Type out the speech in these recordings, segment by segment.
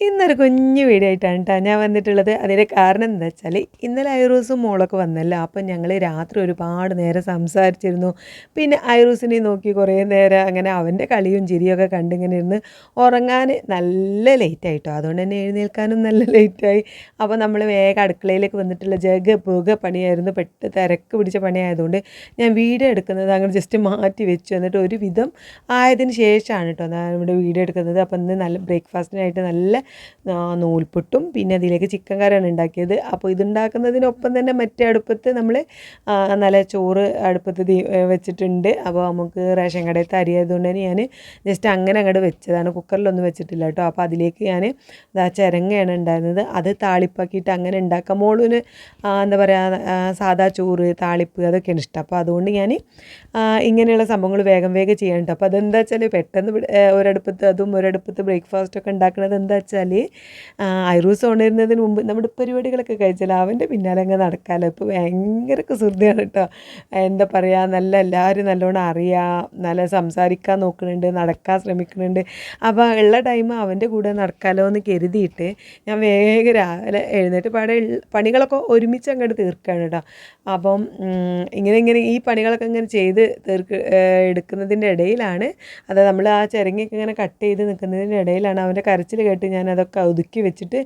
ഇന്നൊരു കുഞ്ഞു വീഡിയോ ആയിട്ടാണ് കേട്ടോ ഞാൻ വന്നിട്ടുള്ളത്. അതിന്റെ കാരണം എന്താ വെച്ചാൽ ഇന്നലെ ഐറൂസും മോളൊക്കെ വന്നല്ലോ. അപ്പം ഞങ്ങൾ രാത്രി ഒരുപാട് നേരം സംസാരിച്ചിരുന്നു. പിന്നെ ഐറൂസിനെ നോക്കി കുറേ നേരം അങ്ങനെ അവന്റെ കളിയും ചിരിയൊക്കെ കണ്ടിങ്ങനെ ഇരുന്ന് ഉറങ്ങാൻ നല്ല ലേറ്റ് ആയിട്ടോ അതുകൊണ്ട് തന്നെ എഴുന്നേൽക്കാനും നല്ല ലേറ്റായി അപ്പോൾ നമ്മൾ വേഗം അടുക്കളയിലേക്ക് വന്നിട്ടുള്ള ജഗ പുക പണിയായിരുന്നു. പെട്ട് തിരക്ക് പിടിച്ച പണിയായതുകൊണ്ട് ഞാൻ വീഡിയോ എടുക്കുന്നത് അങ്ങനെ ജസ്റ്റ് മാറ്റി വെച്ചു. എന്നിട്ട് ഒരുവിധം ആയതിന് ശേഷമാണ് കേട്ടോ നമ്മുടെ വീഡിയോ എടുക്കുന്നത്. അപ്പം ഇന്ന് നല്ല ബ്രേക്ക്ഫാസ്റ്റിനായിട്ട് നല്ല നൂൽപുട്ടും പിന്നെ അതിലേക്ക് ചിക്കൻ കറിയാണ് ഉണ്ടാക്കിയത്. അപ്പോൾ ഇതുണ്ടാക്കുന്നതിനൊപ്പം തന്നെ മറ്റേ അടുപ്പത്ത് നമ്മൾ നല്ല ചോറ് അടുപ്പത്ത് വെച്ചിട്ടുണ്ട്. അപ്പോൾ നമുക്ക് റേഷൻ കടയിൽ അരി ആയതുകൊണ്ട് തന്നെ ഞാൻ ജസ്റ്റ് അങ്ങനെ അങ്ങോട്ട് വെച്ചതാണ്. കുക്കറിലൊന്നും വെച്ചിട്ടില്ല കേട്ടോ. അപ്പോൾ അതിലേക്ക് ഞാൻ ആ ചിരങ്ങയാണ് ഉണ്ടായിരുന്നത്. അത് താളിപ്പാക്കിയിട്ട് അങ്ങനെ ഉണ്ടാക്കാം. മോളിന് എന്താ പറയുക സാദാ ചോറ് താളിപ്പ് അതൊക്കെയാണ് ഇഷ്ടം. അപ്പോൾ അതുകൊണ്ട് ഞാൻ ഇങ്ങനെയുള്ള സംഭവങ്ങൾ വേഗം വേഗം ചെയ്യാനുണ്ട് അപ്പോൾ അതെന്താ വെച്ചാൽ പെട്ടെന്ന് ഒരടുപ്പത്ത് അതും ഒരടുപ്പത്ത് ബ്രേക്ക്ഫാസ്റ്റ് ഒക്കെ ഉണ്ടാക്കുന്നത് എന്താ വെച്ചാൽ ഐറൂസ് ഉണരുന്നതിന് മുമ്പ് നമ്മുടെ പരിപാടികളൊക്കെ കഴിച്ചാൽ അവന്റെ പിന്നാലെ അങ്ങ് നടക്കാമല്ലോ ഇപ്പോൾ ഭയങ്കര കുസൃതിയാണ് കേട്ടോ. എന്താ പറയുക നല്ല എല്ലാവരും നല്ലോണം അറിയാം നല്ല സംസാരിക്കാൻ നോക്കുന്നുണ്ട് നടക്കാൻ ശ്രമിക്കുന്നുണ്ട് അപ്പോൾ ഉള്ള ടൈം അവന്റെ കൂടെ നടക്കാമല്ലോ എന്ന് കരുതിയിട്ട് ഞാൻ വേഗം രാവിലെ എഴുന്നേറ്റ് പാടെ പണികളൊക്കെ ഒരുമിച്ച് അങ്ങോട്ട് തീർക്കുകയാണ് കേട്ടോ. അപ്പം ഇങ്ങനെ ഇങ്ങനെ ഈ പണികളൊക്കെ ഇങ്ങനെ ചെയ്ത് തീർക്ക് എടുക്കുന്നതിന്റെ ഇടയിലാണ് അത് നമ്മൾ ആ ചിരങ്ങയൊക്കെ ഇങ്ങനെ കട്ട് ചെയ്ത് നിൽക്കുന്നതിന്റെ ഇടയിലാണ് അവന്റെ കരച്ചിൽ കേട്ട് ഞാൻ അതൊക്കെ ഒതുക്കി വെച്ചിട്ട്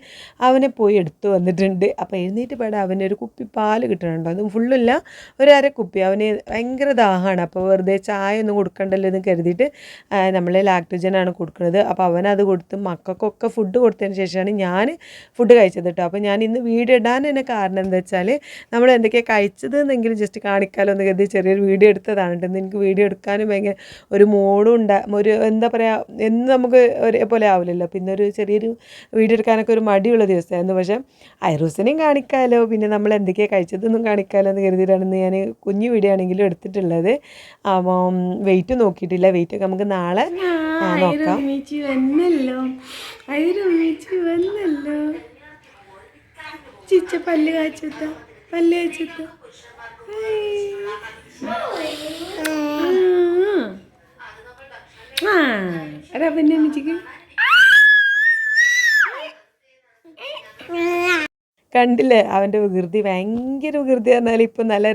അവനെ പോയി എടുത്തു വന്നിട്ടുണ്ട്. അപ്പോൾ എഴുന്നേറ്റ് പാടെ അവന് ഒരു കുപ്പി പാൽ കിട്ടണുണ്ടോ. അത് ഫുള്ളില്ല ഒരു അര കുപ്പി. അവന് ഭയങ്കര ദാഹമാണ്. അപ്പോൾ വെറുതെ ചായ ഒന്നും കൊടുക്കണ്ടല്ലോ എന്ന് കരുതിയിട്ട് നമ്മൾ ലാക്ടോജനാണ് കൊടുക്കുന്നത്. അപ്പോൾ അവനത് കൊടുത്ത് മക്കൾക്കൊക്കെ ഫുഡ് കൊടുത്തതിന് ശേഷമാണ് ഞാൻ ഫുഡ് കഴിച്ചത് കേട്ടോ അപ്പോൾ ഞാൻ ഇന്ന് വീഡിയോ ഇടാൻ തന്നെ കാരണം എന്താ വെച്ചാൽ നമ്മൾ എന്തൊക്കെയാണ് കഴിച്ചത് എന്നെങ്കിലും ജസ്റ്റ് കാണിക്കാമല്ലോ എന്ന് കരുതി ചെറിയൊരു വീഡിയോ എടുത്തതാണ് കേട്ടോ എനിക്ക് വീഡിയോ എടുക്കാനും ഭയങ്കര ഒരു മോഡും ഉണ്ടാ ഒരു എന്താ പറയുക എന്ന് നമുക്ക് ഒരേപോലെ ആവില്ലല്ലോ. പിന്നെ ഒരു ചെറിയൊരു വീഡിയോ എടുക്കാനൊക്കെ ഒരു മടിയുള്ള ദിവസമായിരുന്നു. പക്ഷേ ഐറൂസിനെയും കാണിക്കാമല്ലോ പിന്നെ നമ്മൾ എന്തൊക്കെയാണ് കഴിച്ചതൊന്നും കാണിക്കാമല്ലോ എന്ന് കരുതിയിട്ടാണ് ഞാൻ കുഞ്ഞു വീഡിയോ ആണെങ്കിലും എടുത്തിട്ടുള്ളത്. അപ്പം വെയിറ്റ് നോക്കിയിട്ടില്ല. വെയിറ്റ് ഒക്കെ നമുക്ക് നാളെ നോക്കാം. വന്നല്ലോ. ചിച്ച പല്ല് കാച്ചത്ത പല്ല് കാച്ചത്ത. ആ റവന്റെ അമ്മച്ചിക്ക് കണ്ടില്ലേ? അവന്റെ വികൃതി. ഭയങ്കര വികൃതി പറഞ്ഞാൽ ഇപ്പം നല്ല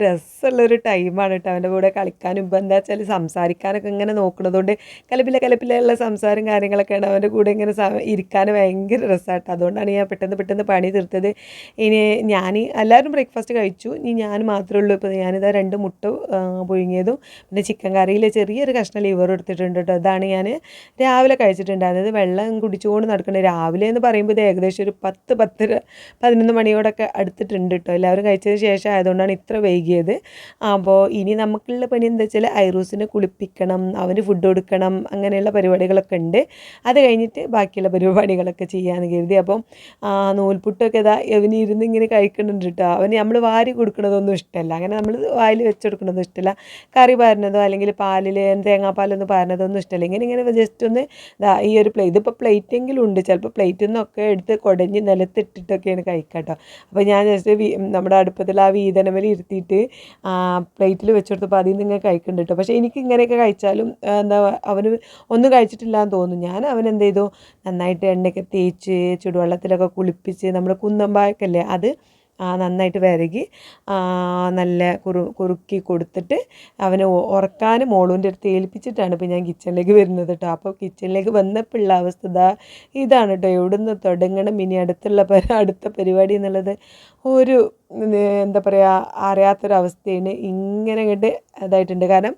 രസമുള്ളൊരു ടൈമാണ് കേട്ടോ അവന്റെ കൂടെ കളിക്കാനും ഇപ്പം എന്താ വെച്ചാൽ സംസാരിക്കാനൊക്കെ ഇങ്ങനെ നോക്കണതുകൊണ്ട് കലപ്പില കലപ്പിലുള്ള സംസാരം കാര്യങ്ങളൊക്കെയാണ് അവന്റെ കൂടെ ഇങ്ങനെ ഇരിക്കാൻ ഭയങ്കര രസമാട്ടോ. അതുകൊണ്ടാണ് ഞാൻ പെട്ടെന്ന് പെട്ടെന്ന് പണി തീർത്തത്. ഇനി ഞാൻ എല്ലാവരും ബ്രേക്ക്ഫാസ്റ്റ് കഴിച്ചു. ഇനി ഞാൻ മാത്രമേ ഉള്ളൂ. ഇപ്പോൾ ഞാനിതാ രണ്ട് മുട്ട പുഴുങ്ങിയതും പിന്നെ ചിക്കൻ കറിയിൽ ചെറിയൊരു കഷ്ണം ലിവർ എടുത്തിട്ടുണ്ട് കേട്ടോ. അതാണ് ഞാൻ രാവിലെ കഴിച്ചിട്ടുണ്ടായിരുന്നത് വെള്ളം കുടിച്ചുകൊണ്ട് നടക്കുന്നത് രാവിലെ എന്ന് പറയുമ്പോൾ ഇത് ഏകദേശം ഒരു പത്ത് പത്തര പതിനൊന്ന് മണിയോടൊക്കെ അടുത്തിട്ടുണ്ട് കേട്ടോ. എല്ലാവരും കഴിച്ചതിന് ശേഷം ആയതുകൊണ്ടാണ് ഇത്ര വൈകിയത്. അപ്പോൾ ഇനി നമുക്കുള്ള പണി എന്താ വെച്ചാൽ ഐറൂസിനെ കുളിപ്പിക്കണം അവന് ഫുഡ് കൊടുക്കണം അങ്ങനെയുള്ള പരിപാടികളൊക്കെ ഉണ്ട്. അത് കഴിഞ്ഞിട്ട് ബാക്കിയുള്ള പരിപാടികളൊക്കെ ചെയ്യാമെന്ന് കരുതി. അപ്പം നൂൽപുട്ടൊക്കെ ഇതാ അവന് ഇരുന്ന് ഇങ്ങനെ കഴിക്കുന്നുണ്ട് കേട്ടോ അവന് നമ്മൾ വാരി കൊടുക്കുന്നതൊന്നും ഇഷ്ടമല്ല അങ്ങനെ നമ്മൾ വായിൽ വെച്ചെടുക്കുന്നതും ഇഷ്ടമല്ല കറി പാരുന്നതോ അല്ലെങ്കിൽ പാലിൽ തേങ്ങാപ്പാലൊന്നും പാരുന്നതൊന്നും ഇഷ്ടമല്ല ഇങ്ങനെ ഇങ്ങനെ ജസ്റ്റ് ഒന്ന് ഈ ഒരു പ്ലേറ്റ് ഇതിപ്പോൾ പ്ലേറ്റെങ്കിലും ഉണ്ട്. ചിലപ്പോൾ പ്ലേറ്റിൽ നിന്നൊക്കെ എടുത്ത് കുടഞ്ഞ് നിലത്തിട്ടിട്ടൊക്കെയാണ് കഴിക്കുക കേട്ടോ അപ്പോൾ ഞാൻ ജസ്റ്റ് നമ്മുടെ അടുപ്പത്തിൽ ആ വീതനമേൽ ഇരുത്തിയിട്ട് പ്ലേറ്റിൽ വെച്ചെടുത്തപ്പോൾ അതിൽ നിന്ന് ഇങ്ങനെ കഴിക്കുന്നുണ്ട് കേട്ടോ പക്ഷേ എനിക്ക് ഇങ്ങനെയൊക്കെ കഴിച്ചാലും എന്താ അവന് ഒന്നും കഴിച്ചിട്ടില്ല എന്ന് തോന്നുന്നു. ഞാൻ അവൻ എന്ത് ചെയ്തു? നന്നായിട്ട് എണ്ണയൊക്കെ തേച്ച് ചുടുവെള്ളത്തിലൊക്കെ കുളിപ്പിച്ച് നമ്മുടെ കുന്നമ്പായൊക്കെ അല്ലേ അത് നന്നായിട്ട് വരകി നല്ല കുറു കുറുക്കി കൊടുത്തിട്ട് അവനെ ഉറക്കാൻ മോളൂന്റെ അടുത്ത് ഏൽപ്പിച്ചിട്ടാണ് ഇപ്പോൾ ഞാൻ കിച്ചണിലേക്ക് വരുന്നത് കേട്ടോ അപ്പോൾ കിച്ചണിലേക്ക് വന്നപ്പോൾ ഉള്ള അവസ്ഥ ഇതാ ഇതാണ് കേട്ടോ എവിടുന്ന് തുടങ്ങണം? ഇനി അടുത്തുള്ള അടുത്ത പരിപാടി എന്നുള്ളത് ഒരു എന്താ പറയുക അറിയാത്തൊരവസ്ഥയാണ് ഇങ്ങനെ കണ്ട് ഇതായിട്ടുണ്ട്. കാരണം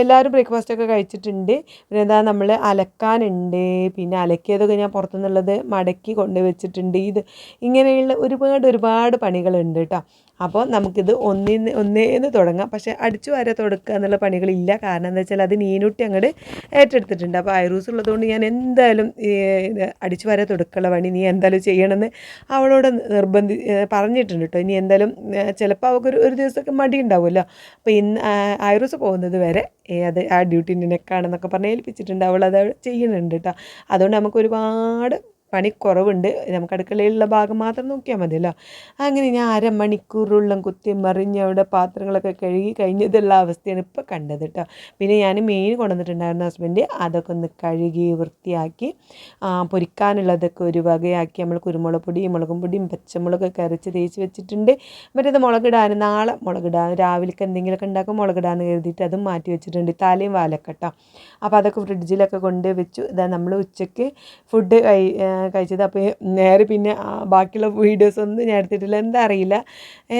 എല്ലാവരും ബ്രേക്ക്ഫാസ്റ്റൊക്കെ കഴിച്ചിട്ടുണ്ട്. പിന്നെ എന്താ നമ്മൾ അലക്കാനുണ്ട്. പിന്നെ അലക്കിയതൊക്കെ ഞാൻ പുറത്തുനിന്നുള്ളത് മടക്കി കൊണ്ട് വെച്ചിട്ടുണ്ട് ഇത് ഇങ്ങനെയുള്ള ഒരുപാട് ഒരുപാട് പണികളുണ്ട് കേട്ടോ അപ്പോൾ നമുക്കിത് ഒന്നിന്ന് ഒന്നേന്ന് തുടങ്ങാം. പക്ഷേ അടിച്ചു വരെ തുടക്കുക എന്നുള്ള പണികളില്ല. കാരണം എന്താ വെച്ചാൽ അത് നീനൂട്ടി അങ്ങോട്ട് ഏറ്റെടുത്തിട്ടുണ്ട്. അപ്പോൾ ഐറൂസ് ഉള്ളതുകൊണ്ട് ഞാൻ എന്തായാലും അടിച്ചു വരെ തുടക്കുള്ള പണി നീ എന്തായാലും ചെയ്യണമെന്ന് അവളോട് നിർബന്ധി പറഞ്ഞിട്ടുണ്ട് കേട്ടോ. ഇനി എന്തായാലും ചിലപ്പോൾ അവൾക്കൊരു ഒരു ദിവസമൊക്കെ മടി ഉണ്ടാവുമല്ലോ. അപ്പോൾ ഇന്ന് ഐറൂസ് പോകുന്നത് വരെ അത് ആ ഡ്യൂട്ടി നിനക്കാണെന്നൊക്കെ പറഞ്ഞ് ഏൽപ്പിച്ചിട്ടുണ്ട്. അവൾ അത് ചെയ്യുന്നുണ്ട് കേട്ടോ. അതുകൊണ്ട് നമുക്ക് ഒരുപാട് പണി കുറവുണ്ട്. നമുക്ക് അടുക്കളയിലുള്ള ഭാഗം മാത്രം നോക്കിയാൽ മതിയല്ലോ അങ്ങനെ ഞാൻ അരമണിക്കൂറുള്ളം കുത്തി മറിഞ്ഞ് അവിടെ പാത്രങ്ങളൊക്കെ കഴുകി കഴിഞ്ഞതുള്ള അവസ്ഥയാണ് ഇപ്പോൾ കണ്ടത് കേട്ടോ. പിന്നെ ഞാൻ മീൻ കൊണ്ടുവന്നിട്ടുണ്ടായിരുന്നു ഹസ്ബൻഡ്. അതൊക്കെ ഒന്ന് കഴുകി വൃത്തിയാക്കി പൊരിക്കാനുള്ളതൊക്കെ ഒരു വകയാക്കി നമ്മൾ കുരുമുളക് പൊടിയും മുളകും പൊടിയും പച്ചമുളകൊക്കെ അരച്ച് തേച്ച് വെച്ചിട്ടുണ്ട്. മറ്റേത് മുളകിടാൻ നാളെ മുളകിടാൻ രാവിലേക്ക് എന്തെങ്കിലുമൊക്കെ ഉണ്ടാക്കും മുളകിടാന്ന് കരുതിയിട്ട് അതും മാറ്റി വെച്ചിട്ടുണ്ട്. തലയും വാലൊക്കെ കേട്ടോ. അപ്പോൾ അതൊക്കെ ഫ്രിഡ്ജിലൊക്കെ കൊണ്ട് വെച്ചു. ഇതാ നമ്മൾ ഉച്ചയ്ക്ക് ഫുഡ് ആ, കഴിച്ചത്. അപ്പോൾ നേരെ പിന്നെ ബാക്കിയുള്ള വീഡിയോസ് ഒന്നും ഞാൻ എടുത്തിട്ടില്ല. എന്താ അറിയില്ല.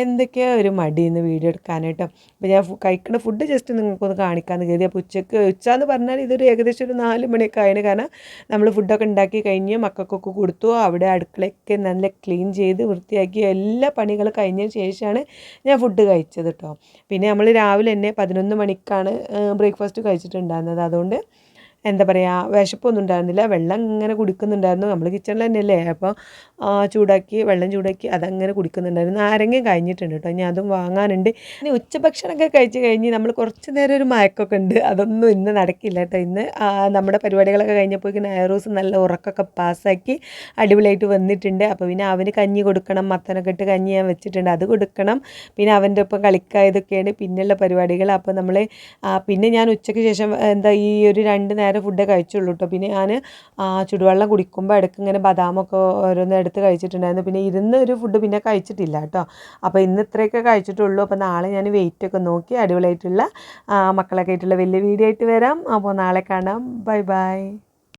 എന്തൊക്കെയോ ഒരു മടി ഇന്ന് വീഡിയോ എടുക്കാനായിട്ടോ. അപ്പോൾ ഞാൻ കഴിക്കുന്ന ഫുഡ് ജസ്റ്റ് നിങ്ങൾക്കൊന്ന് കാണിക്കാമെന്ന് കരുതി. അപ്പോൾ ഉച്ചയ്ക്ക് ഉച്ച എന്ന് പറഞ്ഞാൽ ഇതൊരു ഏകദേശം ഒരു നാല് മണിയൊക്കെ ആയതിന് കാരണം നമ്മൾ ഫുഡൊക്കെ ഉണ്ടാക്കി കഴിഞ്ഞ് മക്കൾക്കൊക്കെ കൊടുത്തു. അവിടെ അടുക്കളയൊക്കെ നല്ല ക്ലീൻ ചെയ്ത് വൃത്തിയാക്കി എല്ലാ പണികളും കഴിഞ്ഞതിന് ശേഷമാണ് ഞാൻ ഫുഡ് കഴിച്ചത് കേട്ടോ പിന്നെ നമ്മൾ രാവിലെ തന്നെ പതിനൊന്ന് മണിക്കാണ് ബ്രേക്ക്ഫാസ്റ്റ് കഴിച്ചിട്ടുണ്ടായിരുന്നത്. അതുകൊണ്ട് എന്താ പറയുക വിശപ്പൊന്നും ഉണ്ടായിരുന്നില്ല. വെള്ളം ഇങ്ങനെ കുടിക്കുന്നുണ്ടായിരുന്നു. നമ്മൾ കിച്ചണിൽ തന്നെയല്ലേ. അപ്പോൾ ചൂടാക്കി വെള്ളം ചൂടാക്കി അതങ്ങനെ കുടിക്കുന്നുണ്ടായിരുന്നു. നാരങ്ങ കഴിഞ്ഞിട്ടുണ്ട് കേട്ടോ. ഞാൻ അതും വാങ്ങാനുണ്ട്. ഇനി ഉച്ചഭക്ഷണമൊക്കെ കഴിച്ച് കഴിഞ്ഞ് നമ്മൾ കുറച്ച് നേരം ഒരു മയക്കമൊക്കെ ഉണ്ട്. അതൊന്നും ഇന്ന് നടക്കില്ല കേട്ടോ. ഇന്ന് നമ്മുടെ പരിപാടികളൊക്കെ കഴിഞ്ഞപ്പോഴേക്കും നയറൂസ് നല്ല ഉറക്കമൊക്കെ പാസ്സാക്കി അടിപൊളിയായിട്ട് വന്നിട്ടുണ്ട്. അപ്പോൾ പിന്നെ അവന് കഞ്ഞി കൊടുക്കണം മത്തനൊക്കെ ഇട്ട് കഞ്ഞി ഞാൻ വെച്ചിട്ടുണ്ട്. അത് കൊടുക്കണം. പിന്നെ അവന്റെ ഒപ്പം കളിക്കുക ഇതൊക്കെയാണ് പിന്നെയുള്ള പരിപാടികൾ. അപ്പോൾ നമ്മൾ പിന്നെ ഞാൻ ഉച്ചയ്ക്ക് ശേഷം എന്താ ഈ ഒരു രണ്ട് നേരം ഫുഡേ കഴിച്ചുള്ളൂ കേട്ടോ പിന്നെ ഞാൻ ചുടുവെള്ളം കുടിക്കുമ്പോൾ ഇടയ്ക്ക് ഇങ്ങനെ ബദാമൊക്കെ ഓരോന്ന് എടുത്ത് കഴിച്ചിട്ടുണ്ടായിരുന്നു. പിന്നെ ഇരുന്ന് ഒരു ഫുഡ് പിന്നെ കഴിച്ചിട്ടില്ല കേട്ടോ അപ്പോൾ ഇന്ന് ഇത്രയൊക്കെ കഴിച്ചിട്ടുള്ളൂ. അപ്പോൾ നാളെ ഞാൻ വെയിറ്റ് ഒക്കെ നോക്കി അടിപൊളിയായിട്ടുള്ള മക്കളൊക്കെ ആയിട്ടുള്ള വലിയ വീഡിയോ ആയിട്ട് വരാം. അപ്പോൾ നാളെ കാണാം. Bye bye